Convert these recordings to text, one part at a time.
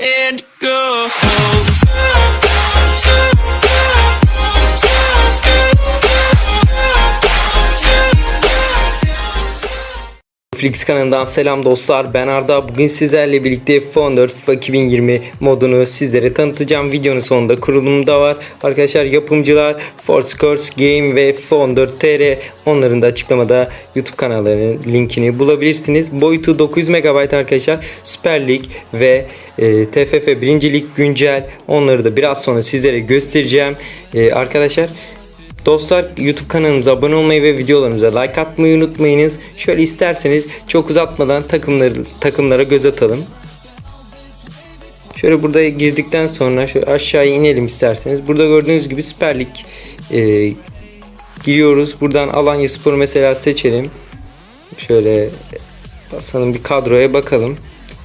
and go. Flix kanalından selam dostlar. Ben Arda. Bugün sizlerle birlikte F14 FIFA 2020 modunu sizlere tanıtacağım. Videonun sonunda kurulumda var. Arkadaşlar yapımcılar Force Game ve F14 TR. Onların da açıklamada YouTube kanallarının linkini bulabilirsiniz. Boyutu 900 MB arkadaşlar. Süper Lig ve e, TFF 1. Lig güncel. Onları da biraz sonra sizlere göstereceğim. E, arkadaşlar Dostlar YouTube kanalımıza abone olmayı ve videolarımıza like atmayı unutmayınız. Şöyle isterseniz çok uzatmadan takımları takımlara göz atalım. Şöyle burada girdikten sonra şöyle aşağıya inelim isterseniz. Burada gördüğünüz gibi Süper Lig e, giriyoruz. Buradan Alanya Spor'u mesela seçelim. Şöyle basalım bir kadroya bakalım.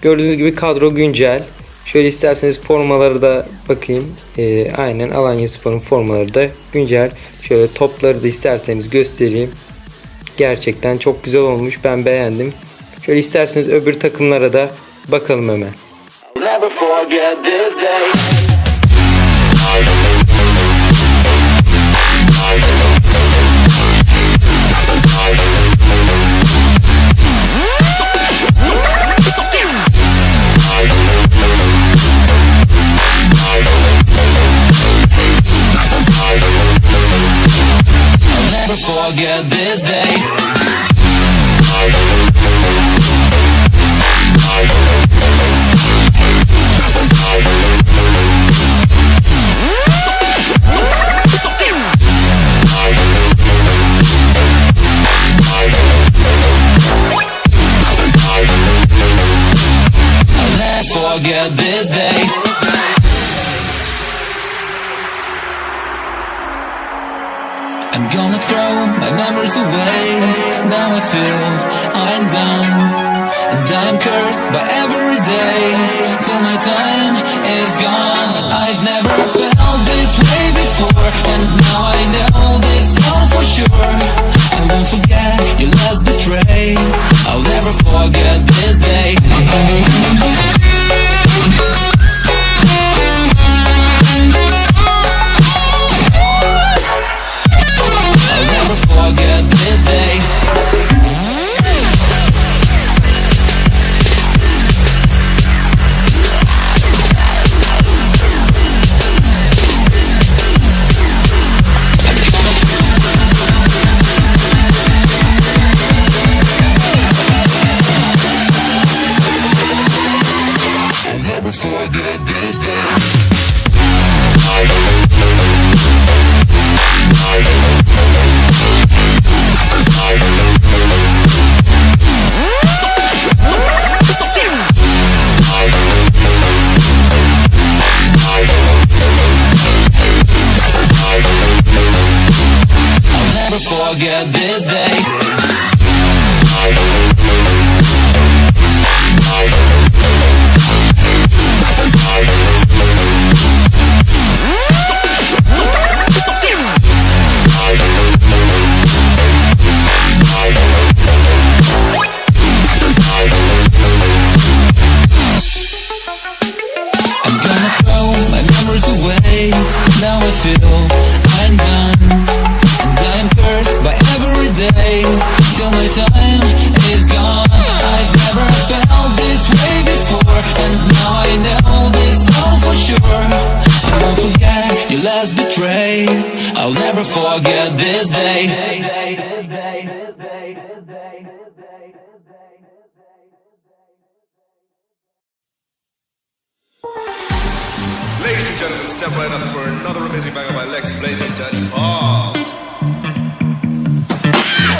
Gördüğünüz gibi kadro güncel. Şöyle isterseniz formaları da bakayım. Ee, aynen Alanya Spor'un formaları da güncel. Şöyle topları da isterseniz göstereyim. Gerçekten çok güzel olmuş. Ben beğendim. Şöyle isterseniz öbür takımlara da bakalım hemen. Never forget this day. Never forget this day. Forget this day. Memories away. Now I feel I'm done. And I'm cursed by every day. Till my time is gone. I've never felt this way before. And now I know this all for sure. I won't forget your last betray. I'll never forget this day. Forget this day. I'm gonna throw my memories away. Now I feel I'm done. Day. Till my time is gone. I've never felt this way before. And now I know this all for sure. I won't forget your last betray. I'll never forget this day. Ladies and gentlemen, step right up for another amazing banger by Lex Blaze and Daddy Paul.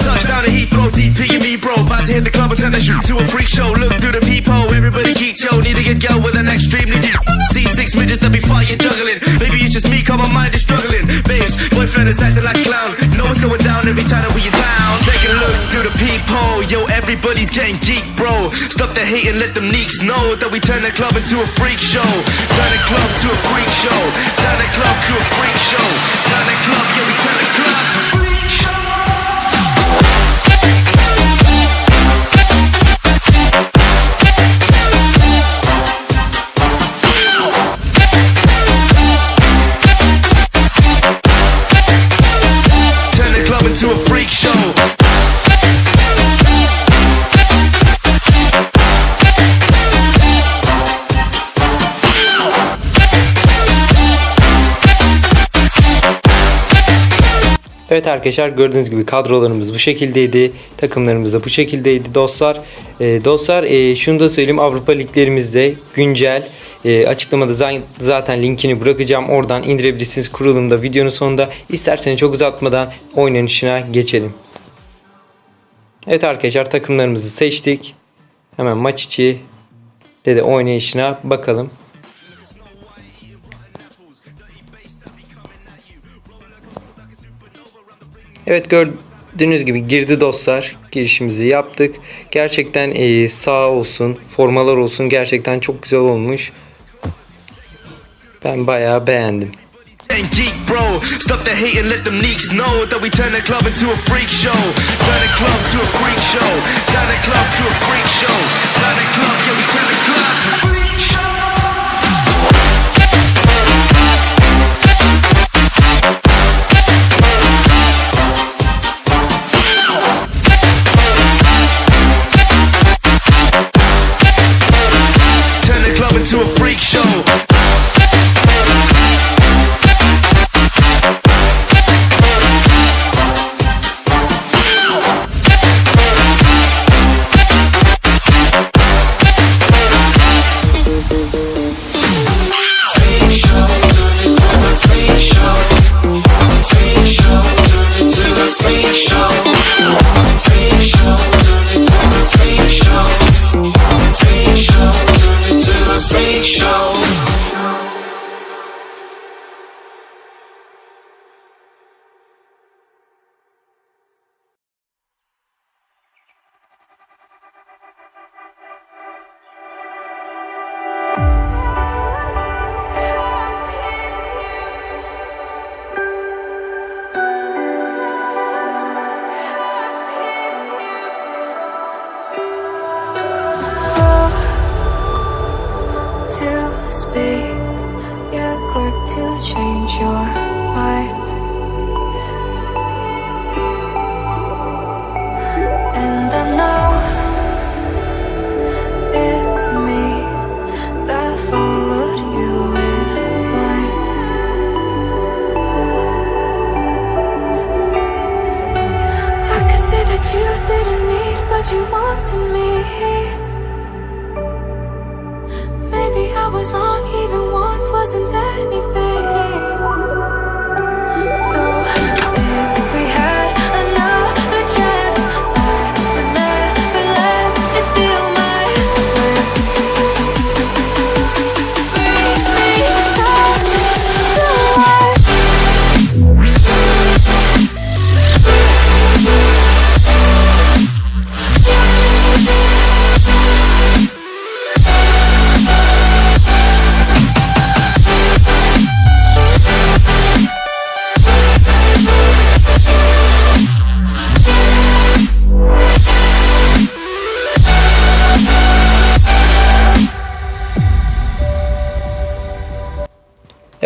Touchdown to Heathrow, DP and me, bro. About to hit the club and turn that shit to a freak show. Look through the peephole, everybody geek, yo. Need to get girl with an extremely deep. See six midgets that be fighting, juggling. Maybe it's just me, cause my mind is struggling. Babes, boyfriend is acting like a clown. Know what's going down every time that we in town. Take a look through the peephole, yo. Everybody's getting geek, bro. Stop the hate and let them neeks know that we turn the club into a freak show. Turn the club to a freak show. Evet arkadaşlar gördüğünüz gibi kadrolarımız bu şekildeydi. Takımlarımız da bu şekildeydi dostlar. Ee, dostlar e, şunu da söyleyeyim Avrupa liglerimizde güncel e, açıklamada za- zaten linkini bırakacağım. Oradan indirebilirsiniz kurulumda videonun sonunda. İsterseniz çok uzatmadan oynanışına geçelim. Evet arkadaşlar takımlarımızı seçtik. Hemen maç içi de de oynayışına bakalım. Evet gördüğünüz gibi girdi dostlar. Girişimizi yaptık. Gerçekten e, sağ olsun, formalar olsun gerçekten çok güzel olmuş. Ben bayağı beğendim. And geek bro, stop the hate and let them leaks know that we turn the club into a freak show. Turn the club to a freak show. Turn the club to a freak show. Turn the club, yeah, we turn the club to a freak show. Anything.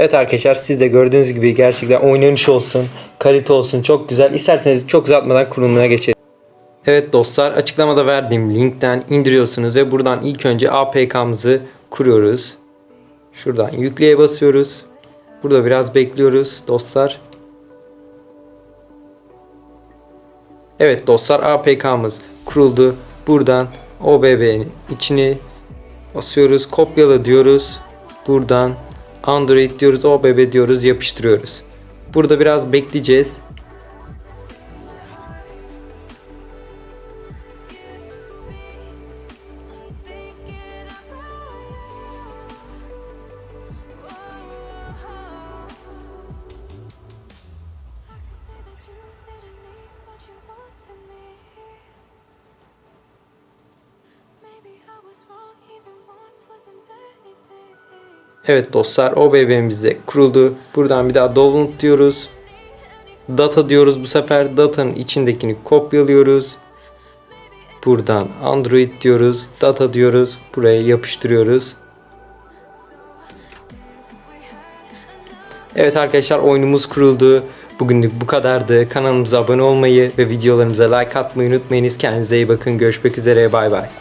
Evet arkadaşlar siz de gördüğünüz gibi gerçekten oynanış olsun, kalite olsun çok güzel. İsterseniz çok uzatmadan kurulumuna geçelim. Evet dostlar açıklamada verdiğim linkten indiriyorsunuz ve buradan ilk önce APK'mızı kuruyoruz. Şuradan yükleye basıyoruz. Burada biraz bekliyoruz dostlar. Evet dostlar APK'mız kuruldu. Buradan OBB'nin içini basıyoruz. Kopyala diyoruz. Buradan Android diyoruz. OBB diyoruz. Yapıştırıyoruz. Burada biraz bekleyeceğiz. Evet dostlar OBB'miz de kuruldu. Buradan bir daha download diyoruz. Data diyoruz bu sefer. Data'nın içindekini kopyalıyoruz. Buradan Android diyoruz. Data diyoruz. Buraya yapıştırıyoruz. Evet arkadaşlar oyunumuz kuruldu. Bugünlük bu kadardı. Kanalımıza abone olmayı ve videolarımıza like atmayı unutmayınız. Kendinize iyi bakın. Görüşmek üzere. Bay bay.